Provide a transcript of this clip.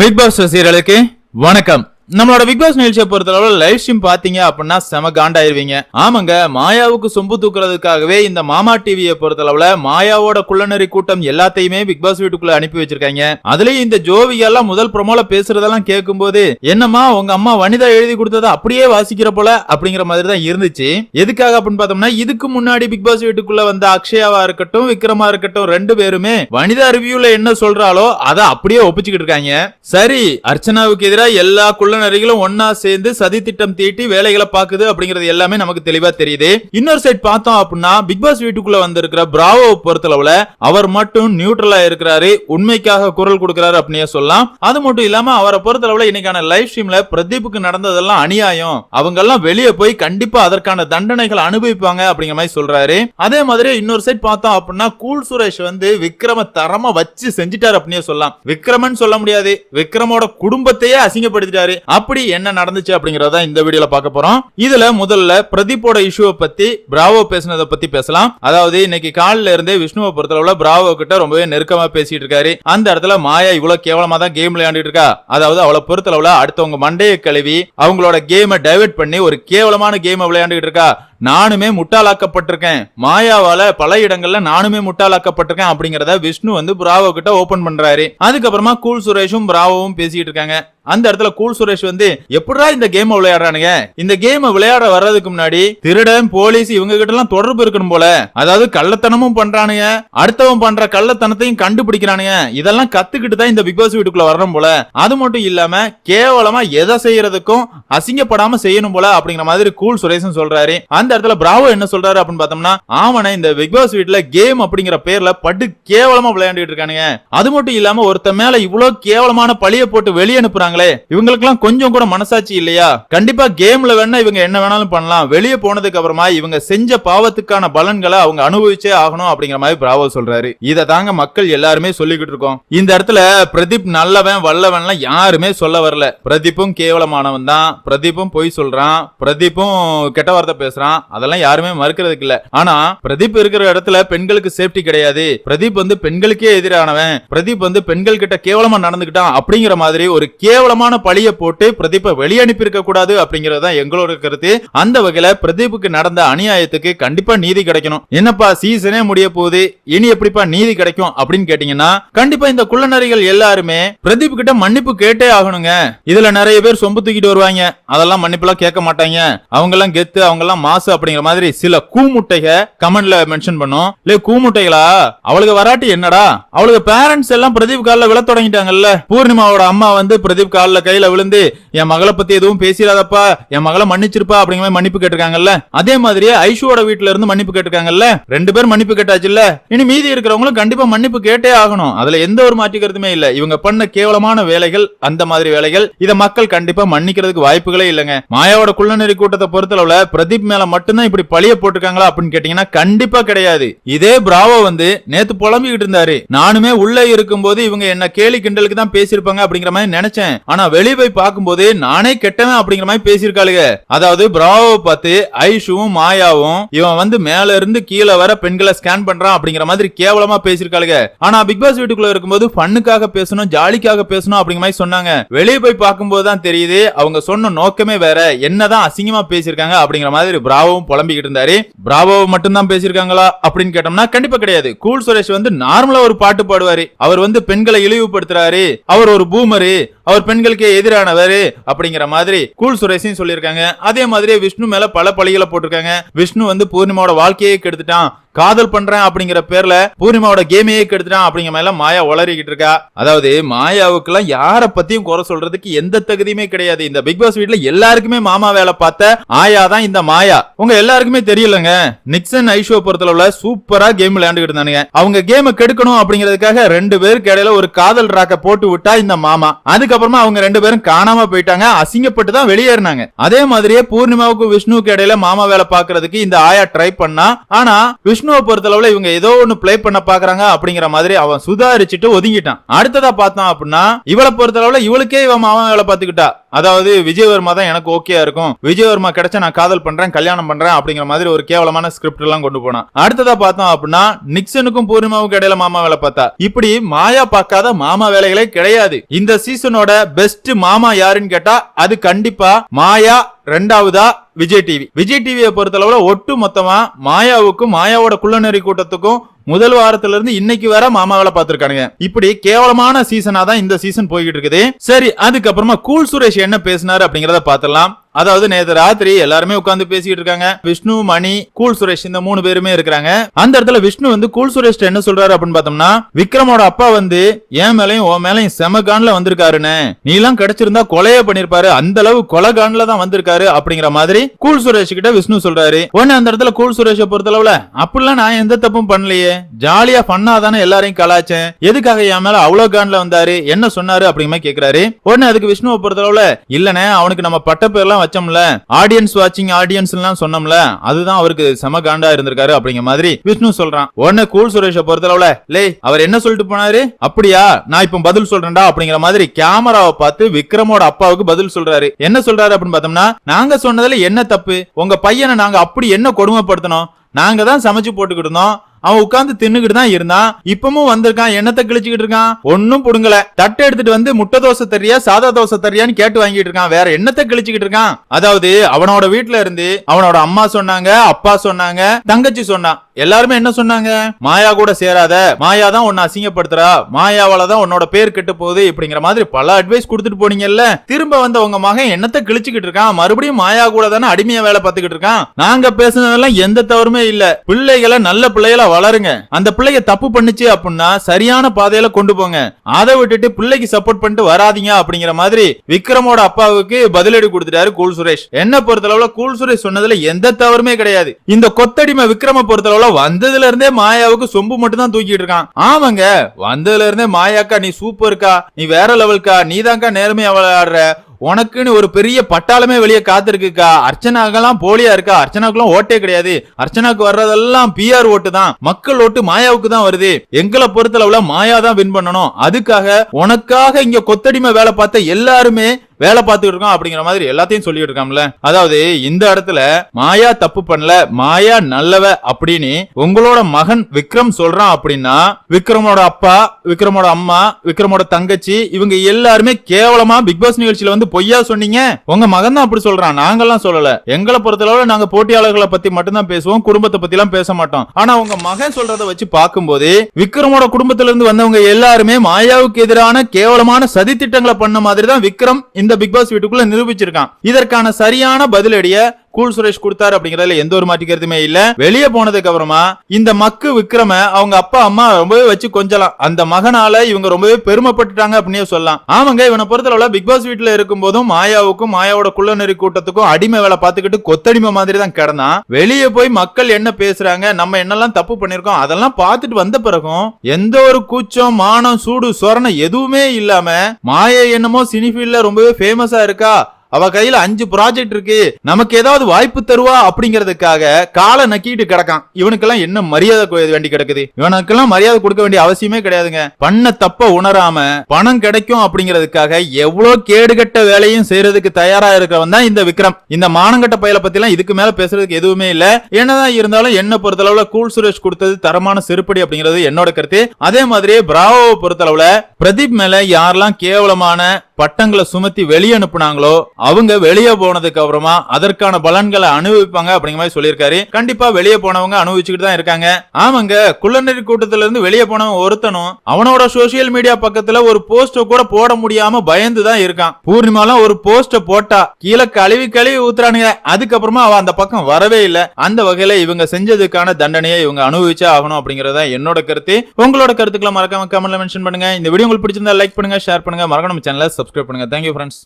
Big pass ரசிகர்களுக்கு வணக்கம். நம்மளோட பிக் பாஸ் நிகழ்ச்சியை பொறுத்தளவு லைவ் ஸ்ட்ரீம் பாத்தீங்க அப்படின்னா செம காண்டாயிருவீங்க. ஆமாங்க மாயாவுக்கு சொம்பு தூக்குறதுக்காகவே இந்த மாமா டிவியை பொறுத்தளவுல மாயாவோட குள்ளநெறி கூட்டம் எல்லாத்தையுமே பிக் பாஸ் வீட்டுக்குள்ள அனுப்பி வச்சிருக்காங்க. அதுலயும் இந்த ஜோவி எல்லாம் முதல் ப்ரோமோல பேசுறதெல்லாம் கேட்கும் போது என்னம்மா உங்க அம்மா வனிதா எழுதி கொடுத்ததை அப்படியே வாசிக்கிற போல? அப்படிங்கிற மாதிரி தான் இருந்துச்சு. எதுக்காக அப்படின்னு பார்த்தோம்னா இதுக்கு முன்னாடி பிக் பாஸ் வீட்டுக்குள்ள வந்த அக்ஷயாவா இருக்கட்டும் விக்ரமா இருக்கட்டும் ரெண்டு பேருமே வனிதா ரிவ்யூல என்ன சொல்றாலோ அதை அப்படியே ஒப்பிச்சுக்கிட்டு இருக்காங்க. சரி அர்ச்சனாவுக்கு எதிராக எல்லா குள்ளநரிகளும் ஒன்னா சேர்ந்து சதி திட்டம் தீட்டி வேலைகளை பாக்குது அப்படிங்கிறது எல்லாமே நமக்கு தெளிவா தெரியுது. இன்னொரு சைட் பார்த்தோம் அப்படின்னா பிக் பாஸ் வீட்டுக்குள்ள வந்திருக்கிற பிராவோ பொறுத்தளவுல அவர் மட்டும் நியூட்ரலா இருக்கிறாரு. உண்மைக்காக குரல் கொடுக்கிறாரு அப்படின்னே சொல்லலாம். அது மட்டும் இல்லாம அவரை பொறுத்தளவுல இன்னைக்கான லைவ் ஸ்ட்ரீம்ல பிரதீப்புக்கு நடந்ததெல்லாம் அநியாயம். அவங்க எல்லாம் வெளியே போய் கண்டிப்பா அதற்கான தண்டனைகள் அனுபவிப்பாங்க அப்படிங்கிற மாதிரி சொல்றாரு. அதே மாதிரி இன்னொரு சைட் பார்த்தோம் அப்படின்னா கூல் சுரேஷ் வந்து விக்ரம தரமா வச்சு செஞ்சுட்டாரு அப்படின்னே சொல்லலாம். விக்ரமன் சொல்ல முடியாது. விக்ரமோட குடும்பத்தையே அசிங்கப்படுத்திட்டாரு. அப்படி என்ன நடந்துச்சு அப்படிங்கறத இந்த வீடியோல பார்க்க போறோம். இதுல முதல்ல பிரதீப்போட இஷ்யூவை பத்தி பிராவோ பேசினதை பத்தி பேசலாம். அதாவது இன்னைக்கு காலில இருந்தே விஷ்ணுவை பொறுத்தளவுல பிராவோ கிட்ட ரொம்பவே நெருக்கமா பேசிட்டு இருக்காரு. அந்த இடத்துல மாயா இவ்வளவு கேவலமா தான் கேம் விளையாண்டுட்டு இருக்கா? அதாவது அவளை பொறுத்தளவுல அடுத்தவங்க மண்டையை கழுவி அவங்களோட கேமை டைவர்ட் பண்ணி ஒரு கேவலமான கேமை விளையாண்டுகிட்டு இருக்கா? நானுமே முட்டாளாக்கப்பட்டிருக்கேன். மாயாவால பல இடங்கள்ல நானுமே முட்டாளாக்கப்பட்டிருக்கேன் அப்படிங்கறத விஷ்ணு வந்து பிராவோ கிட்ட ஓபன் பண்றாரு. அதுக்கப்புறமா கூல் சுரேஷும் பிராவோவும் பேசிட்டு இருக்காங்க. அந்த இடத்துல கூல் சுரேஷ் வந்து எப்படா இந்த கேம் விளையாடுறானுங்க? இந்த கேம் விளையாட வர்றதுக்கு முன்னாடி திருடன் போலீஸ் இவங்க கிட்ட எல்லாம் தொடர்பு இருக்கணும் போல. அதாவது கள்ளத்தனமும் பண்றானுங்க. அடுத்தவன் பண்ற கள்ளத்தனத்தையும் கண்டுபிடிக்கிறானுங்க. இதெல்லாம் கத்துக்கிட்டு தான் இந்த பிக் பாஸ் வீட்டுக்குள்ள வரணும் போல. அது மட்டும் இல்லாம கேவலமா எதை செய்யறதுக்கும் அசிங்கப்படாம செய்யணும் போல அப்படிங்கிற மாதிரி கூல் சுரேஷன் சொல்றாரு. அந்த இடத்துல பிராவோ என்ன சொல்றாரு அப்படின்னு பார்த்தோம்னா ஆவன இந்த பிக் பாஸ் வீட்டுல கேம் அப்படிங்கிற பேர்ல பட்டு கேவலமா விளையாண்டுட்டு இருக்கானுங்க. அது மட்டும் இல்லாம ஒருத்த மேல இவ்வளவு கேவலமான பழிய போட்டு வெளியே அனுப்புறாங்களே இவங்களுக்கு எல்லாம் கொஞ்சம் கூட மனசாட்சி இல்லையா? கண்டிப்பா கேம்ல வேணா இவங்க என்ன வேணாலும் பண்ணலாம். வெளியே போனதுக்கு அப்புறமா இவங்க செஞ்ச பாவத்துக்கான பலன்களை அவங்க அனுபவிச்சே ஆகணும் அப்படிங்கிற மாதிரி பிராவோ சொல்றாரு. இதை தாங்க மக்கள் எல்லாருமே சொல்லிக்கிட்டு இருக்கோம். இந்த இடத்துல பிரதீப் நல்லவன் வல்லவன்லாம் யாருமே சொல்ல வரல. பிரதீப்பும் கேவலமானவன் தான். பிரதீப்பும் பொய் சொல்றான். பிரதீப்பும் கெட்ட வார்த்தை பேசுறான். அதெல்லாம் யாருமே மறுக்கிறதுக்கு இல்ல. ஆனா பிரதீப் இருக்கிற இடத்துல பெண்களுக்கு சேஃப்டி கிடையாது. பிரதீப் வந்து பெண்களுக்கே எதிரானவன். பிரதீப் வந்து பெண்கள் கிட்ட கேவலமா நடந்துகிட்டான் அப்படிங்கிற மாதிரி ஒரு கேவலமான பழிய போட்டு பிரதீப்பை வெளியனுப்பி இருக்க கூடாது அப்படிங்கறது தான் எங்களோட கருத்து. அந்த வகையில பிரதீப்புக்கு நடந்த அநியாயத்துக்கு கண்டிப்பா நீதி கிடைக்கணும். என்னப்பா சீசனே முடிய போகுது. இனி எப்படிப்பா நீதி கிடைக்கும் அப்படின்னு கேட்டீங்கன்னா கண்டிப்பா இந்த குள்ளநரிகள் எல்லாருமே பிரதீப் கிட்ட மன்னிப்பு கேட்டே ஆகணுங்க. இதுல நிறைய பேர் சொம்பு தூக்கிட்டு வருவாங்க. அதெல்லாம் மன்னிப்புலாம் கேட்க மாட்டாங்க. அவங்க எல்லாம் கெத்து அவங்க எல்லாம் மாசு அப்படிங்கிற மாதிரி சில கூமுட்டைக கமெண்ட்ல மென்ஷன் பண்ணும். இல்ல கூமுட்டைகளா? அவளுக்கு வராட்டி என்னடா? அவளுக்கு பேரண்ட்ஸ் எல்லாம் பிரதீப் காலில் விழ தொடங்கிட்டாங்கல்ல. பூர்ணிமாவோட அம்மா வந்து பிரதீப் காலில் கையில விழுந்து என் மகளை பத்தி எதுவும் பேசிடாதப்பா. என் மகளை மன்னிச்சிருப்பா. அப்படிங்கிற மாதிரி மன்னிப்பு கேட்டிருக்காங்கல்ல. அதே மாதிரியே ஐஷுவோட வீட்டுல இருந்து மன்னிப்பு கேட்டிருக்காங்கல்ல. ரெண்டு பேர் மன்னிப்பு கேட்டாச்சுல்ல. இனி மீதி இருக்கிறவங்களும் கண்டிப்பா மன்னிப்பு கேட்டே ஆகணும். அதுல எந்த ஒரு மாற்று கருத்துமே இல்ல. இவங்க பண்ண கேவலமான வேலைகள் அந்த மாதிரி வேலைகள் இதை மக்கள் கண்டிப்பா மன்னிக்கிறதுக்கு வாய்ப்புகளே இல்லைங்க. மாயாவோட குள்ளநெறி கூட்டத்தை பொறுத்தளவுல பிரதீப் மேல மட்டும்தான் இப்படி பழிய போட்டிருக்காங்களா அப்படின்னு கேட்டீங்கன்னா கண்டிப்பா கிடையாது. இதே பிராவோ வந்து நேத்து புலம்பிக்கிட்டு இருந்தாரு. நானுமே உள்ள இருக்கும்போது இவங்க என்ன கேலி கிண்டலுக்கு தான் பேசியிருப்பாங்க அப்படிங்கிற மாதிரி நினைச்சேன். ஆனா வெளியே போய் பார்க்கும்போது நானே கெட்டவன் அப்படிங்கிற மாதிரி பேசியிருக்காளுங்க அதாவது பிராவோவை பார்த்து ஐஷுவும் மாயாவும் இவன் வந்து மேல இருந்து கீழே வர பெண்களை ஸ்கேன் பண்றான் அப்படிங்கிற மாதிரி கேவலமா பேசியிருக்காளுங்க ஆனா பிக் பாஸ் வீட்டுக்குள்ள இருக்கும்போது ஃபண்ணுக்காக பேசணும் ஜாலிக்காக பேசணும் அப்படிங்கிற மாதிரி சொன்னாங்க. வெளியே போய் பார்க்கும்போது தான் தெரியுது அவங்க சொன்ன நோக்கமே வேற. என்னதான் அசிங்கமா பேசியிருக்காங்க அப்படிங்கிற மாதிரி பிராவோவும் புலம்பிக்கிட்டு இருந்தாரு. பிராவோவை மட்டும்தான் பேசியிருக்காங்களா அப்படின்னு கேட்டோம்னா கண்டிப்பா கிடையாது. கூல் சுரேஷ் வந்து நார்மலா ஒரு பாட்டு பாடுவாரு. அவர் வந்து பெண்களை இழிவுபடுத்துறாரு. அவர் ஒரு பூமரு. அவர் பெண்களுக்கு எதிரானவர் அப்படிங்கிற மாதிரி கூல் சுரேஷையும் சொல்லியிருக்காங்க. அதே மாதிரி விஷ்ணு மேல பல பழிகளை போட்டிருக்காங்க. விஷ்ணு வந்து பூர்ணிமாவோட வாழ்க்கையே கெடுத்துட்டான். காதல் பண்றேன் அப்படிங்கிற பேர்ல பூர்ணிமாவோட கேமையே கெடுத்துட்டான் அப்படிங்கிற மாதிரி எல்லாம் மாயா உளறிக்கிட்டு இருக்கா. அதாவது மாயாவுக்கு எல்லாம் யார பத்தியும் குறை சொல்றதுக்கு எந்த தகுதியுமே கிடையாது. இந்த பிக் பாஸ் வீட்ல எல்லாருக்குமே மாமா வேலை பார்த்த ஆயா தான் இந்த மாயா. உங்க எல்லாருக்குமே தெரியலங்க. நிக்சன் ஐஷோ பொறுத்தளவுல சூப்பரா கேம் விளையாண்டுகிட்டு இருந்தானுங்க. அவங்க கேமை கெடுக்கணும் அப்படிங்கிறதுக்காக ரெண்டு பேருக்கு இடையில ஒரு காதல் ராக்க போட்டு விட்டா இந்த மாமா. அதுக்கப்புறமா அவங்க ரெண்டு பேரும் காணாம போயிட்டாங்க. அசிங்கப்பட்டு தான் வெளியேறினாங்க. அதே மாதிரியே பூர்ணிமாவுக்கு விஷ்ணுவுக்கு இடையில மாமா வேலை பாக்குறதுக்கு இந்த ஆயா ட்ரை பண்ணா. ஆனா விஷ்ணு விஷ்ணுவை பொறுத்தளவுல இவங்க ஏதோ ஒண்ணு பிளே பண்ண பாக்குறாங்க அப்படிங்கிற மாதிரி அவன் சுதாரிச்சுட்டு ஒதுங்கிட்டான். அடுத்ததா பார்த்தான் அப்படின்னா இவளை பொறுத்தளவுல இவளுக்கே இவன் மாமா வேலை பார்த்துக்கிட்டா. அதாவது விஜயவர்மா தான் எனக்கு ஓகேயா இருக்கும். விஜயவர்மா கிடைச்சா நான் காதல் பண்றேன் கல்யாணம் பண்றேன் அப்படிங்கிற மாதிரி ஒரு கேவலமான ஸ்கிரிப்ட் எல்லாம் கொண்டு போனான். அடுத்ததா பார்த்தோம் அப்படின்னா நிக்சனுக்கும் பூர்ணிமாவுக்கும் இடையில மாமா வேலை பார்த்தா. இப்படி மாயா பார்க்காத மாமா வேலைகளே கிடையாது. இந்த சீசனோட பெஸ்ட் மாமா யாருன்னு கேட்டா அது கண்டிப்பா மாயா ரெண்டாவதா விஜய் டிவி விஜய் டிவியை பொறுத்தளவுல ஒட்டு மொத்தமா மாயாவுக்கும் மாயாவோட குள்ளநெறி கூட்டத்துக்கும் முதல் வாரத்துல இருந்து இன்னைக்கு வர மாமா பாத்திருக்கானுங்க இப்படி கேவலமான சீசனா தான் இந்த சீசன் போய்கிட்டு இருக்குது. சரி அதுக்கப்புறமா கூல் சுரேஷ் என்ன பேசினாரு அப்படிங்கறத பாத்திரலாம் அதாவது நேத்து ராத்திரி எல்லாருமே உட்கார்ந்து பேசிட்டு இருக்காங்க. விஷ்ணு மணி கூல் சுரேஷ் இந்த மூணு பேருமே இருக்கிறாங்க. அந்த இடத்துல விஷ்ணு வந்து கூல் சுரேஷ் என்ன சொல்றாரு அப்படின்னு பார்த்தோம்னா விக்ரமோட அப்பா வந்து என் மேலையும் உன் மேலையும் செம கான்ல வந்திருக்காருன்னு. நீ எல்லாம் கிடைச்சிருந்தா கொலையே பண்ணிருப்பாரு. அந்த அளவு கொலை கான்ல தான் வந்திருக்காரு. அப்படிங்கிற மாதிரி கூல் சுரேஷ் கிட்ட விஷ்ணு சொல்றாரு. உடனே அந்த இடத்துல கூல் சுரேஷை பொறுத்தளவுல அப்படிலாம் நான் எந்த தப்பும் பண்ணலையே. ஜாலியா பண்ணா தானே எல்லாரையும் கலாச்சேன் எதுக்காக என் மேல அவ்வளவு கான்ல வந்தாரு? என்ன சொன்னாரு? அப்படிங்கிற மாதிரி கேக்குறாரு. உடனே அதுக்கு விஷ்ணுவை பொறுத்தளவுல இல்லனே அவனுக்கு நம்ம பட்ட வச்சோம்ல ஆடியன்ஸ் வாட்சிங் ஆடியன்ஸ் எல்லாம் சொன்னோம்ல அதுதான் அவருக்கு செம காண்டா இருந்திருக்காரு அப்படிங்கிற மாதிரி விஷ்ணு சொல்றான். உடனே கூல் சுரேஷ பொறுத்தளவுல லே அவர் என்ன சொல்லிட்டு போனாரு? அப்படியா நான் இப்ப பதில் சொல்றேன்டா அப்படிங்கிற மாதிரி கேமராவை பார்த்து விக்ரமோட அப்பாவுக்கு பதில் சொல்றாரு. என்ன சொல்றாரு அப்படின்னு பார்த்தோம்னா நாங்க சொன்னதுல என்ன தப்பு? உங்க பையனை நாங்க அப்படி என்ன கொடுமைப்படுத்தணும்? நாங்க தான் சமைச்சு போட்டுக்கிட்டு இருந்தோம். அவன் உட்கார்ந்து தின்னுகிட்டு தான் இருந்தான். இப்பவும் வந்திருக்கான். எண்ணத்தை கிழிச்சுக்கிட்டு இருக்கான்? ஒன்னும் புடுங்கல. தட்டை எடுத்துட்டு வந்து முட்டை தோசை தரியா சாதா தோசை தரியான்னு கேட்டு வாங்கிட்டு இருக்கான். வேற எண்ணத்தை கிழிச்சுக்கிட்டு இருக்கான்? அதாவது அவனோட வீட்டுல இருந்து அவனோட அம்மா சொன்னாங்க அப்பா சொன்னாங்க தங்கச்சி சொன்னான். எல்லாருமே என்ன சொன்னாங்க? மாயா கூட சேராத. மாயா தான் உன்னை அசிங்கப்படுத்துறா. மாயாவால தான் உன்னோட பேர் கெட்டு போகுது இப்படிங்கிற மாதிரி பல அட்வைஸ் கொடுத்துட்டு போனீங்கல்ல? திரும்ப வந்த உங்க மகன் என்னத்தை கிழிச்சுக்கிட்டு இருக்கான்? மறுபடியும் மாயா கூட தானே அடிமையா வேலை பார்த்துக்கிட்டு இருக்கான்? நாங்க பேசுனதெல்லாம் எந்த தவறுமே இல்ல. பிள்ளைகளை நல்ல பிள்ளைகளா வளருங்க. அந்த பிள்ளைய தப்பு பண்ணுச்சு அப்படின்னா சரியான பாதையில கொண்டு போங்க. அதை விட்டுட்டு பிள்ளைக்கு சப்போர்ட் பண்ணிட்டு வராதீங்க அப்படிங்கிற மாதிரி விக்ரமோட அப்பாவுக்கு பதிலடி கொடுத்துட்டாரு கூல் சுரேஷ். என்ன பொறுத்தளவுல கூல் சுரேஷ் சொன்னதுல எந்த தவறுமே கிடையாது. இந்த கொத்தடிமை விக்ரம பொறுத்தளவுல வந்ததுல இருந்தே மாயாவுக்கு சொம்பு மட்டும் தான் தூக்கிட்டு இருக்கான் ஆமாங்க வந்ததுல இருந்தே மாயாக்கா நீ சூப்பர்க்கா நீ வேற லெவல்க்கா நீதான்க்கா நேர்மையா விளையாடுற. உனக்குன்னு ஒரு பெரிய பட்டாளமே வெளியே காத்திருக்குக்கா. அர்ச்சனாக்கெல்லாம் போலியா இருக்கா? அர்ச்சனாக்கெல்லாம் ஓட்டே கிடையாது. அர்ச்சனாக்கு வர்றதெல்லாம் பிஆர் ஓட்டு தான். மக்கள் ஓட்டு மாயாவுக்கு தான் வருது. எங்களை பொறுத்தளவுல மாயா தான் வின் பண்ணணும். அதுக்காக உனக்காக இங்க கொத்தடிமை வேலை பார்த்த எல்லாருமே வேலை பார்த்துட்டு இருக்கோம் அப்படிங்கிற மாதிரி எல்லாத்தையும் சொல்லிட்டு இருக்காம்ல அதாவது இந்த இடத்துல மாயா தப்பு பண்ணல மாயா நல்லவ அப்படின்னு உங்களோட மகன் விக்ரம் சொல்றான் அப்படின்னா விக்ரமோட அப்பா விக்ரமோட அம்மா விக்ரமோட தங்கச்சி இவங்க எல்லாருமே கேவலமா பிக் பாஸ் நிகழ்ச்சியில வந்து பொய்யா சொன்னீங்க. உங்க மகன் தான் அப்படி சொல்றான். நாங்கெல்லாம் சொல்லல. எங்களை பொறுத்தளவுல நாங்க போட்டியாளர்களை பத்தி மட்டும்தான் பேசுவோம் குடும்பத்தை பத்தி எல்லாம் பேச மாட்டோம். ஆனா உங்க மகன் சொல்றத வச்சு பார்க்கும்போது விக்ரமோட குடும்பத்துல இருந்து வந்தவங்க எல்லாருமே மாயாவுக்கு எதிரான கேவலமான சதி திட்டங்களை பண்ண மாதிரி தான் விக்ரம் இந்த பிக் பாஸ் வீட்டுக்குள்ள நிரூபிச்சிருக்கான். இதற்கான சரியான பதிலடிய கூல் சுரேஷ் கொடுத்தாரு அப்படிங்கறதுல எந்த ஒரு மாற்றிக்கிறதுமே இல்ல. வெளியே போனதுக்கு அப்புறமா இந்த மக்கு விக்ரம அவங்க அப்பா அம்மா ரொம்பவே வச்சு கொஞ்சலாம். அந்த மகனால இவங்க ரொம்பவே பெருமைப்பட்டுட்டாங்க அப்படின்னே சொல்லலாம். ஆமாங்க இவனை பொறுத்தளவுல பிக் பாஸ் வீட்டுல இருக்கும் போதும் மாயாவுக்கும் மாயாவோட குள்ளநெறி கூட்டத்துக்கும் அடிமை வேலை பார்த்துக்கிட்டு கொத்தடிமை மாதிரி தான் கிடந்தான். வெளியே போய் மக்கள் என்ன பேசுறாங்க நம்ம என்னெல்லாம் தப்பு பண்ணிருக்கோம் அதெல்லாம் பார்த்துட்டு வந்த பிறகும் எந்த ஒரு கூச்சம் மானம் சூடு சொரணம் எதுவுமே இல்லாம மாயா என்னமோ சினிஃபீல்ட்ல ரொம்பவே ஃபேமஸா இருக்கா அவ கையில அஞ்சு ப்ராஜெக்ட் இருக்கு. நமக்கு ஏதாவது வாய்ப்பு தருவா அப்படிங்கறதுக்காக காலை நக்கிட்டு கிடக்கான். இவனுக்கெல்லாம் என்ன மரியாதை வேண்டி கிடக்குது? இவனுக்கெல்லாம் மரியாதை கொடுக்க வேண்டிய அவசியமே கிடையாதுங்க. பண்ண தப்ப உணராம பணம் கிடைக்கும் அப்படிங்கறதுக்காக எவ்வளவு கேடுகட்ட வேலையும் செய்யறதுக்கு தயாரா இருக்கிறவன் தான் இந்த விக்ரம். இந்த மானங்கட்ட பயலை பத்தி எல்லாம் இதுக்கு மேல பேசுறதுக்கு எதுவுமே இல்ல. என்னதான் இருந்தாலும் என்ன பொறுத்தளவுல கூல் சுரேஷ் கொடுத்தது தரமான செருப்படி அப்படிங்கிறது என்னோட கருத்து. அதே மாதிரி பிராவோவை பொறுத்தளவுல பிரதீப் மேல யாரெல்லாம் கேவலமான பட்டங்களை சுமத்தி வெளியே அனுப்புனாங்களோ அவங்க வெளியே போனதுக்கு அப்புறமா அதற்கான பலன்களை அனுபவிப்பாங்க அப்படிங்கிற மாதிரி சொல்லியிருக்காரு. கண்டிப்பா வெளியே போனவங்க அனுபவிச்சுக்கிட்டு தான் இருக்காங்க. ஆமாங்க குள்ளநெறி கூட்டத்துல இருந்து வெளியே போனவன் ஒருத்தனும் அவனோட சோசியல் மீடியா பக்கத்துல ஒரு போஸ்ட கூட போட முடியாம பயந்து தான் இருக்கான். பூர்ணிமாலாம் ஒரு போஸ்ட போட்டா கீழே கழுவி கழுவி ஊத்துறானுங்க. அதுக்கப்புறமா அவன் அந்த பக்கம் வரவே இல்ல. அந்த வகையில இவங்க செஞ்சதுக்கான தண்டனையை இவங்க அனுபவிச்சே ஆகணும் அப்படிங்கறத என்னோட கருத்து. உங்களோட கருத்துக்களை மறக்காம கமெண்ட்ல மென்ஷன் பண்ணுங்க. இந்த வீடியோ உங்களுக்கு பிடிச்சிருந்தா லைக் பண்ணுங்க ஷேர் பண்ணுங்க. மறக்காம சேனலை சப்ஸ்கிரைப் பண்ணுங்க. Thank you friends